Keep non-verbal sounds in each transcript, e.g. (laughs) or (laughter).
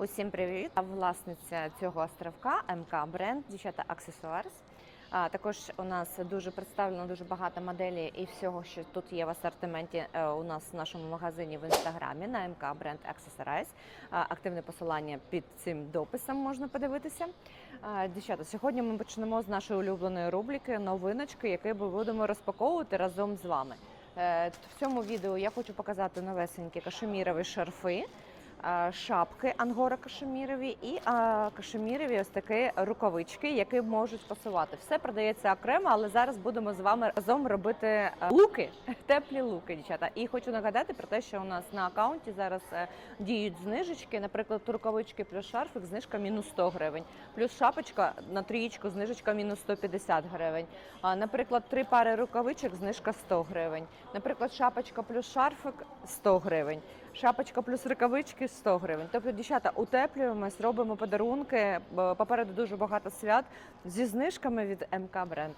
Усім привіт! Власниця цього островка МК бренд дівчата Accessoires. А також у нас дуже представлено дуже багато моделей і всього, що тут є в асортименті е, у нас в нашому магазині в інстаграмі на МК бренд Accessories. А, Активне посилання під цим дописом можна подивитися. Дівчата, сьогодні ми почнемо з нашої улюбленої рубрики новиночки, які ми будемо розпаковувати разом з вами. Е, В цьому відео я хочу показати новесенькі кашемірові шарфи, шапки ангора кашемірові і е, кашемірові ось такі рукавички, які можуть пасувати. Все продається окремо, але зараз будемо з вами разом робити е, луки, (laughs) теплі луки, дівчата. І хочу нагадати про те, що у нас на аккаунті зараз е, діють знижечки. Наприклад, рукавички плюс шарфик, знижка мінус 100 гривень, плюс шапочка на трієчку, знижечка мінус 150 гривень. Наприклад, три пари рукавичок, знижка 100 гривень. Наприклад, шапочка плюс шарфик 100 гривень. Шапочка плюс рукавички 100 гривень. Тобто, дівчата, утеплюємось, робимо подарунки. Попереду дуже багато свят зі знижками від МК бренд.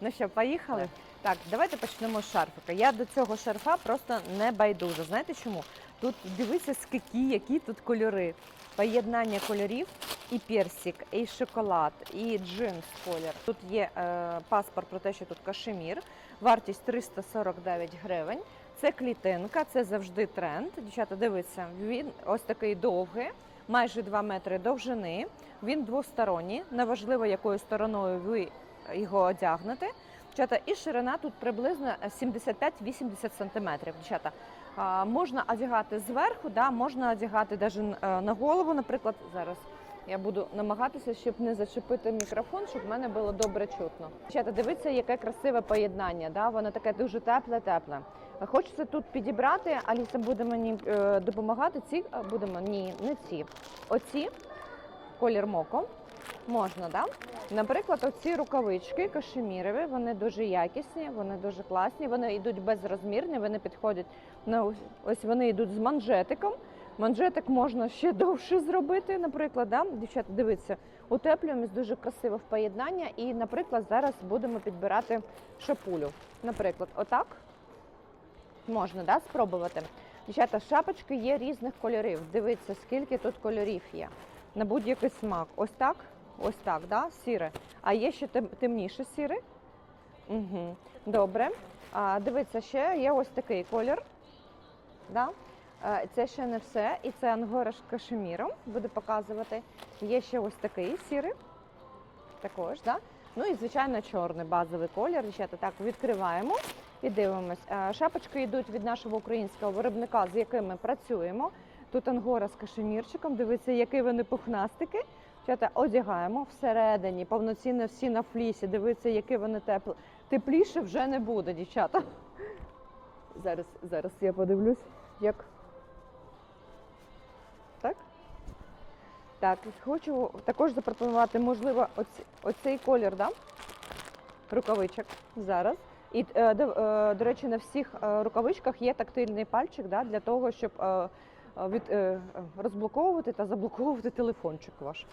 Ну що, поїхали? Так, давайте почнемо з шарфика. Я до цього шарфа просто не байдужа. Знаєте чому? Тут дивіться, скільки, які тут кольори. Поєднання кольорів і персик, і шоколад, і джинс колір. Тут є е, паспорт про те, що тут кашемір. Вартість 349 гривень. Це клітинка, це завжди тренд. Дівчата, дивіться, він ось такий довгий, майже 2 метри довжини. Він двосторонній. Неважливо, якою стороною ви його одягнете. Дівчата, і ширина тут приблизно 75-80 см. Дівчата, можна одягати зверху, да, можна одягати навіть на голову, наприклад, зараз. Я буду намагатися, щоб не зачепити мікрофон, щоб в мене було добре чутно. Дівчата, дивіться, яке красиве поєднання. Да? Воно таке дуже тепле, тепле. Хочеться тут підібрати. Аліса буде мені е, допомагати. Ці е, будемо ні, не ці. Оці колір моко. Можна, да? Наприклад, оці рукавички кашемірові, вони дуже якісні, вони дуже класні, вони йдуть безрозмірні, вони підходять на ось- ось вони йдуть з манжетиком. Манжетик можна ще довше зробити, наприклад, да? дівчата, дивіться, утеплюємось дуже красиво в поєднання. І, наприклад, зараз будемо підбирати шапулю. Наприклад, отак можна да, спробувати. Дівчата, шапочки є різних кольорів. Дивіться, скільки тут кольорів є. На будь-який смак. Ось так, ось так, да? сіре. А є ще темніше сіре. Угу. Добре. А, дивіться, ще є ось такий колір. Да? Це ще не все. І це ангора з кашеміром буде показувати. Є ще ось такий сірий. Також, да? Ну і звичайно чорний базовий колір. Дівчата, так відкриваємо і дивимось. Е, Шапочки йдуть від нашого українського виробника, з яким ми працюємо. Тут ангора з кашемірчиком. Дивіться, які вони пухнастики. Одягаємо всередині, повноцінно всі на флісі. Дивіться, які вони теплі. Тепліше вже не буде, дівчата. Зараз, зараз я подивлюсь, як. Так? Так, хочу також запропонувати, можливо, оці, оцей колір, да? рукавичок зараз. І, е, до, е, речі, на всіх е, рукавичках є тактильний пальчик да, для того, щоб від, розблоковувати та заблоковувати телефончик ваш.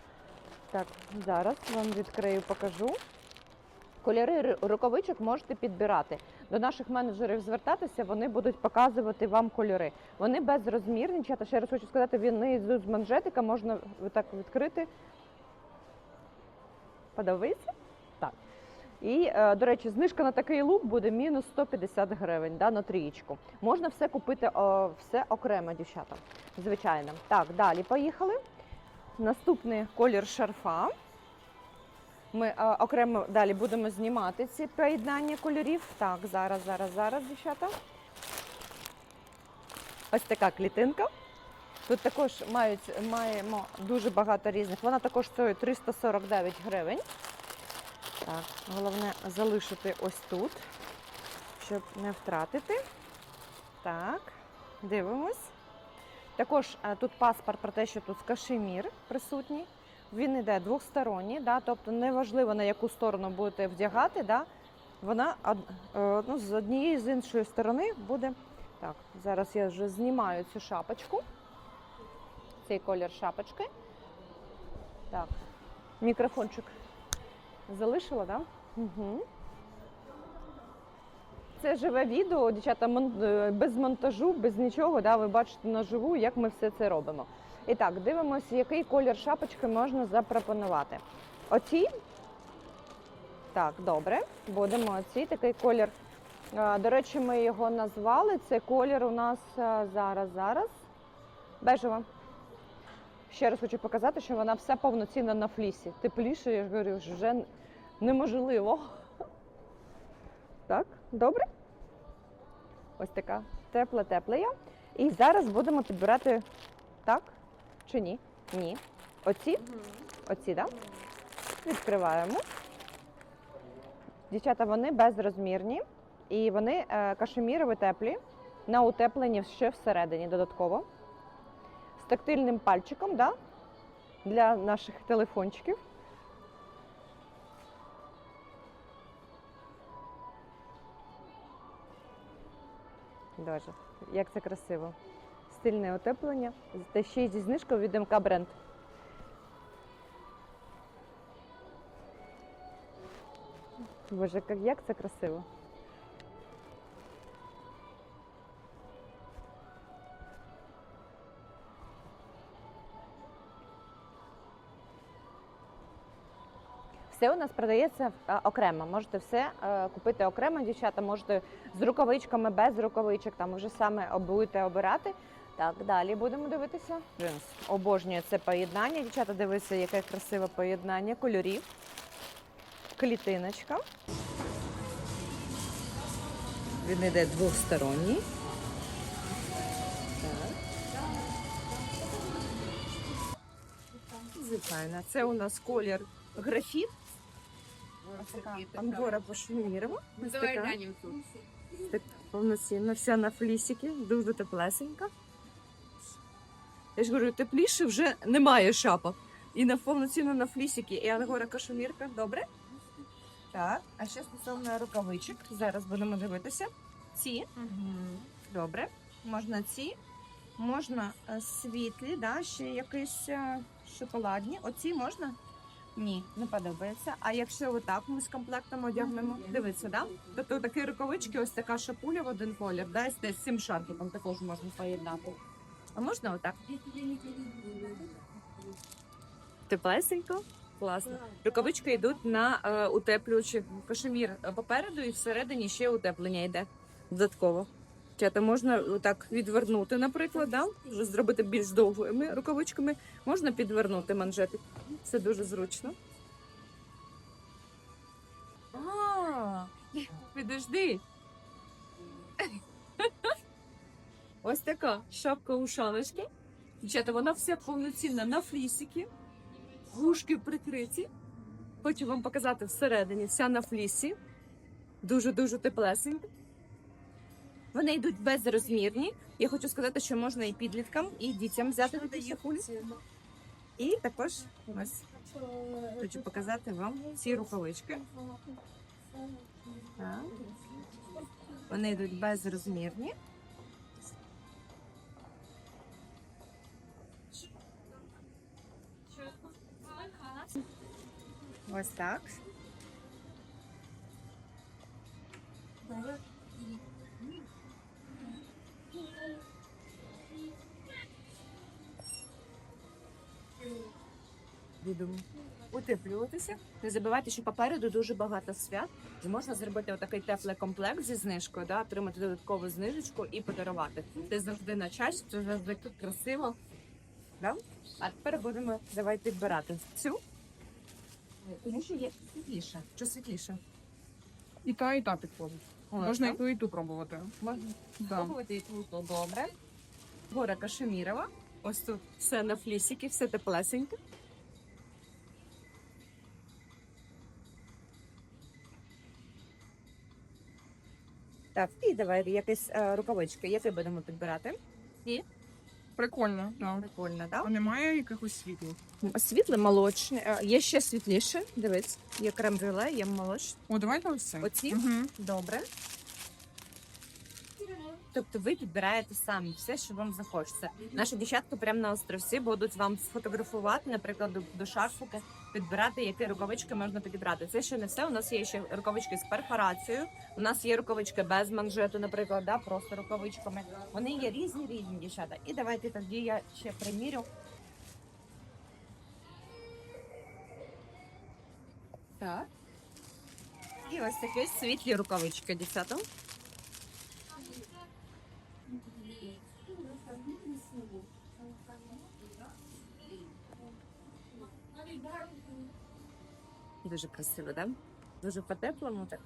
Так, зараз вам відкрию, покажу. Кольори рукавичок можете підбирати. До наших менеджерів звертатися, вони будуть показувати вам кольори. Вони безрозмірні. Дівчата, ще раз хочу сказати, вони з манжетика, можна так відкрити. Подивися? І, е, до речі, знижка на такий лук буде мінус 150 гривень да, на трієчку. Можна все купити о, все окремо, дівчата. Звичайно. Так, далі поїхали. Наступний колір шарфа. Ми е, окремо далі будемо знімати ці поєднання кольорів. Так, зараз, зараз, зараз, дівчата. Ось така клітинка. Тут також мають, маємо дуже багато різних. Вона також стоїть 349 гривень. Так, головне залишити ось тут, щоб не втратити. Так, дивимось. Також е, тут паспорт про те, що тут кашемір присутній. Він йде двосторонній, да, тобто неважливо на яку сторону будете вдягати, да, вона е, ну, з однієї з іншої сторони буде. Так, зараз я вже знімаю цю шапочку. Цей колір шапочки. Так, мікрофончик залишила, так? Да? Угу. Це живе відео, дівчата, е, без монтажу, без нічого. Да, ви бачите наживу, як ми все це робимо. І так, дивимося, який колір шапочки можна запропонувати. Оці. Так, добре. Будемо оці такий колір. До речі, ми його назвали. Це колір у нас зараз, зараз. Бежева. Ще раз хочу показати, що вона вся повноцінна на флісі. Тепліше, я ж говорю, вже неможливо. Так, добре? Ось така тепла теплая. І зараз будемо підбирати так чи ні? Ні. Оці? Оці, так? Да? Відкриваємо. Дівчата, вони безрозмірні і вони е, кашемірові теплі на утепленні ще всередині додатково. З тактильним пальчиком, да? для наших телефончиків. Дуже. Як це красиво. Стильне утеплення. Та ще й зі знижкою від МК бренд. Боже, як, як це красиво. Все у нас продається окремо. Можете все е, купити окремо, дівчата. Можете з рукавичками, без рукавичок. Там вже саме будете обирати. Так, далі будемо дивитися. Джинс. Обожнюю це поєднання. Дівчата, дивіться, яке красиве поєднання кольорів. Клітиночка. Він йде двосторонній. Звичайно, це у нас колір графіт. Ось така Ангора пошумірова. Ось Давай така. тут. Так повноцінна, вся на флісіки, дуже теплесенька. Я ж говорю, тепліше вже немає шапок. І на повноцінно на флісіки, і ангора кашемірка. Добре? Так, а ще стосовно рукавичок. Зараз будемо дивитися. Ці. Добре. Можна ці, можна е, світлі, да, ще якісь е, шоколадні. Оці можна? Ні, не подобається. А якщо отак ми з комплектом одягнемо, дивіться, да? Тобто такі рукавички, ось така шапуля в один колір, да, з десь цим шарфіком також можна поєднати. А можна отак? Теплесенько, класно. Рукавички йдуть на е, утеплюючи кашемір попереду і всередині ще утеплення йде додатково. Чата можна так відвернути, наприклад, да? вже зробити більш довгими рукавичками. Можна підвернути манжетик. Це дуже зручно. А, підожди. (laughs) Ось така шапка ушаночки. Дівчата, вона вся повноцінна на флісики, вушки прикриті. Хочу вам показати всередині, вся на флісі. Дуже-дуже теплесенька. Вони йдуть безрозмірні. Я хочу сказати, що можна і підліткам, і дітям взяти такі шапулі. І також ось хочу показати вам ці рукавички. Так. Вони йдуть безрозмірні. Ось так. Будемо утеплюватися. Не забувайте, що попереду дуже багато свят. І можна зробити отакий теплий комплект зі знижкою, да, отримати додаткову знижечку і подарувати. Це завжди на час, це завжди тут красиво. Да? А тепер будемо давай підбирати цю. Тому що є світліше. Що світліше? І та, і та підходить. Можна і ту, і ту пробувати. Можна Да. спробувати і тут то добре. Гора Кашемірова. Ось тут все на флісіки, все теплесеньке. Так, і давай якісь е, рукавички, які будемо підбирати. Прикольно, да. Прикольно, А так? немає якихось світлих? Світле, молочне. Е, Є ще світліше. Дивись, є крем-брюле, є молочне. О, давайте ось це. Оці? Угу. Добре. Тобто ви підбираєте самі все, що вам захочеться. Наші дівчатки прямо на островці будуть вам сфотографувати, наприклад, до, до шарфика, підбирати, які рукавички можна підібрати. Це ще не все. У нас є ще рукавички з перфорацією. У нас є рукавички без манжету, наприклад, да, просто рукавичками. Вони є різні, різні дівчата. І давайте тоді я ще примірю. Так. І ось такі світлі рукавички, дівчата. Дуже красиво, так? Да? Дуже по-теплому так.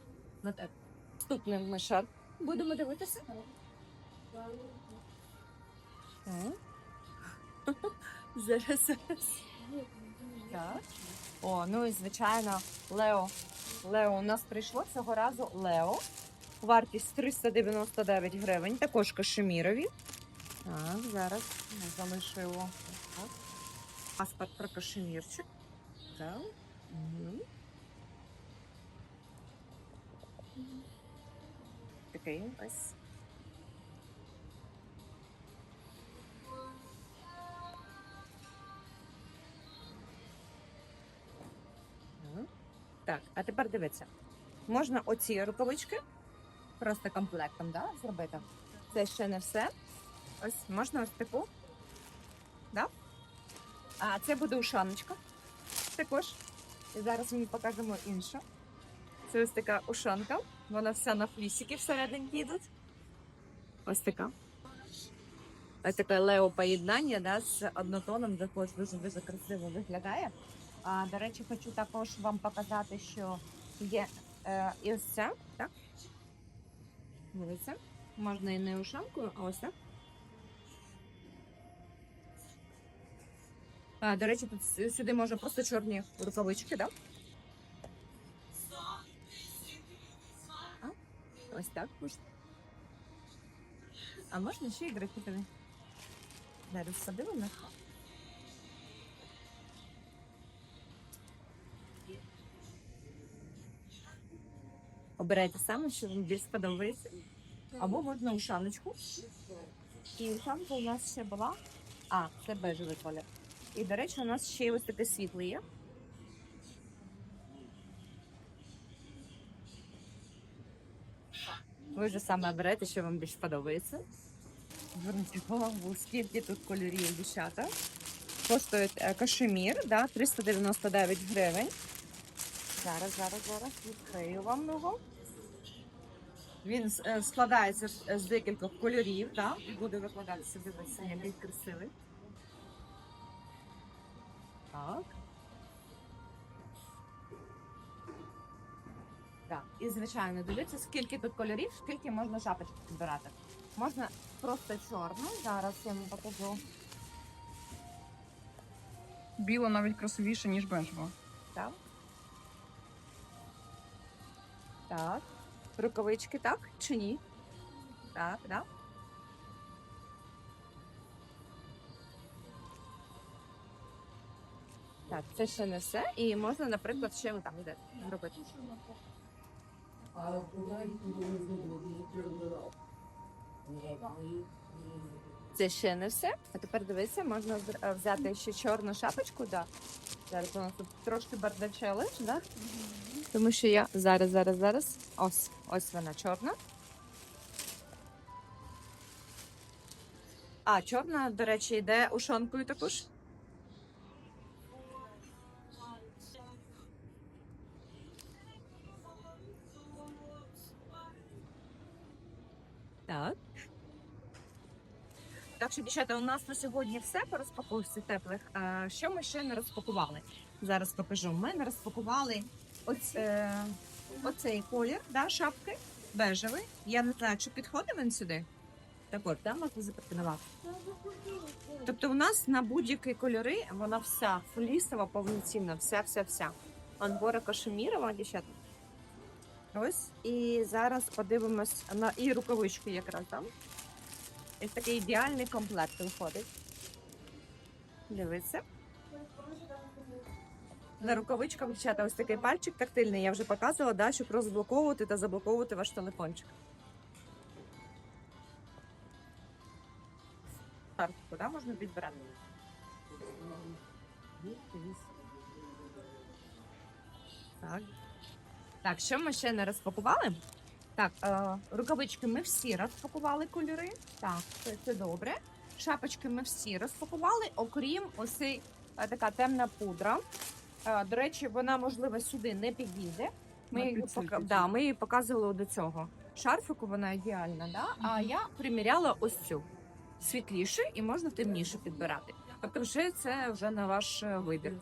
Ну так. Наступний ми шар. Будемо дивитися. (laughs) Зараз. Так. О, ну і звичайно, Лео. Лео у нас прийшло цього разу Лео. Вартість 399 гривень, також кашемірові. Так, зараз його. Паспорт про кашемірчик. Угу. Такий ось. Так. Так, а тепер дивіться. Можна оці рукавички просто комплектом да, зробити. Це ще не все. Ось можна ось таку. Да? А це буде ушаночка. Також. І зараз ми покажемо іншу. Це ось така ушанка. Вона вся на флісики всередині йдуть. Ось така. Ось таке лео поєднання да, з однотоном, також дуже дуже красиво виглядає. А, до речі, хочу також вам показати, що є е, і ось ця, так? Дивіться. Можна і не ушанкою, а ось так. А, до речі, тут сюди можна просто чорні рукавички, так? Да? Ось так. ось. А можна ще і графітові? Зараз подивимося. Обирайте саме, що вам більш сподобається. Або можна ушаночку. І ушанка у нас ще була. А, це бежевий колір. І, до речі, у нас ще ось таке світле є. Ви вже саме оберете, що вам більш подобається. Зверніть увагу, скільки тут кольорів дівчата. Коштує е, кашемір, да, 399 гривень. Зараз, зараз, зараз відкрию вам його. Він е, складається з- з декількох кольорів, да, і буде викладатися, дивіться, який красивий. Так. Так. І звичайно, дивіться, скільки тут кольорів, скільки можна шапочок підбирати. Можна просто чорну. Зараз я вам покажу. Біла навіть красивіше, ніж бежева. Так. Так. Рукавички, так? Чи ні? Так, так. Так, це ще не все. І можна, наприклад, ще там де зробити. Це ще не все. А тепер дивися, можна е, взяти ще чорну шапочку. Да. Зараз у нас тут трошки бардачелиш, да? Тому що я зараз, зараз, зараз. Ось, ось вона чорна. А, чорна, до речі, йде ушонкою також. Дівчата, у нас на сьогодні все по розпаковці теплих. Що ми ще не розпакували? Зараз покажу. Ми не розпакували оць, е, оцей колір, да, шапки, бежевий. Я не знаю, чи підходить він сюди. Так от, да, можна. Тобто у нас на будь-які кольори вона вся флісова, повноцінна, вся, вся, вся. Ангора кашемірова, дівчата. Ось. І зараз подивимось на і рукавички якраз там. Ось такий ідеальний комплект виходить. Дивіться. На рукавичках, дівчата, ось такий пальчик тактильний, я вже показувала, да, щоб розблоковувати та заблоковувати ваш телефончик. Картку, да, можна підбирати. Так. Так, що ми ще не розпакували? Так, е, рукавички ми всі розпакували кольори. Так, це, це добре. Шапочки ми всі розпакували, окрім ось е, така темна пудра. Е, До речі, вона можливо сюди не підійде. Ми її, пока... да, ми її показували до цього. Шарфику вона ідеальна, да? а я приміряла ось цю світліше і можна темніше підбирати. Тобто, вже це вже на ваш вибір.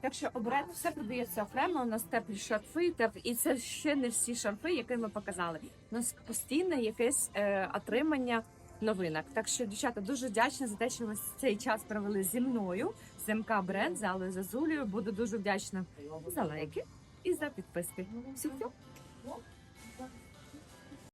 Так що обирайте все продається окремо. У нас теплі шарфи, теп... і це ще не всі шарфи, які ми показали. У нас постійне якесь е, отримання новинок. Так що, дівчата, дуже вдячна за те, що ви цей час провели зі мною, з МК Бренд, з Аллою Зазулею. Буду дуже вдячна за лайки і за підписки. Всіх.